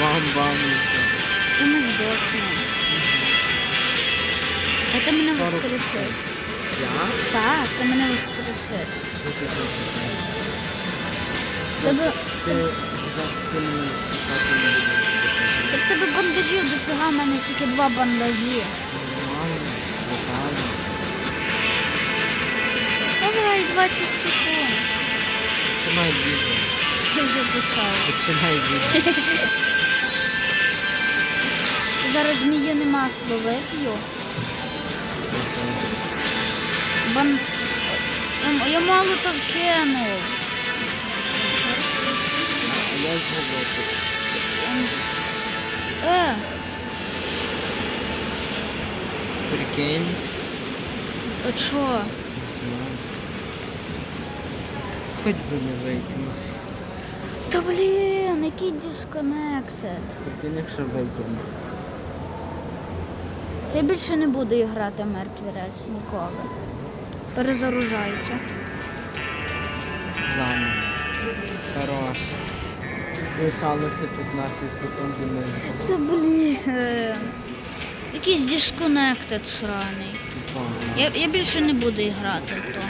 бам-бам і все. І ми здохнемо. А ти мене воскресиш. Я? Так, ти мене воскресиш. Що ти хочеш? Тебе, Ти завжди мене спочатку не будеш. та в тебе бандажів дофіга, в мене тільки два бандажі. Нормально, локально. Давай 20 секунд. Починай відео. Я вже почав. Починай відео. Зараз зміїне масло вип'ю. Бан... Я, мало то вкинув. Е, Прикинь. а що? Не знаю. Хоч би не вийти. Та блін, який disconnected. Прикинь, якщо вийти. Я більше не буду грати Мерквірець ніколи. Перезаружається. Заново. Хорош. Лишалося 15 секунд і ми Та блін. Якийсь дисконектед сраний. Я, я більше не буду грати в то.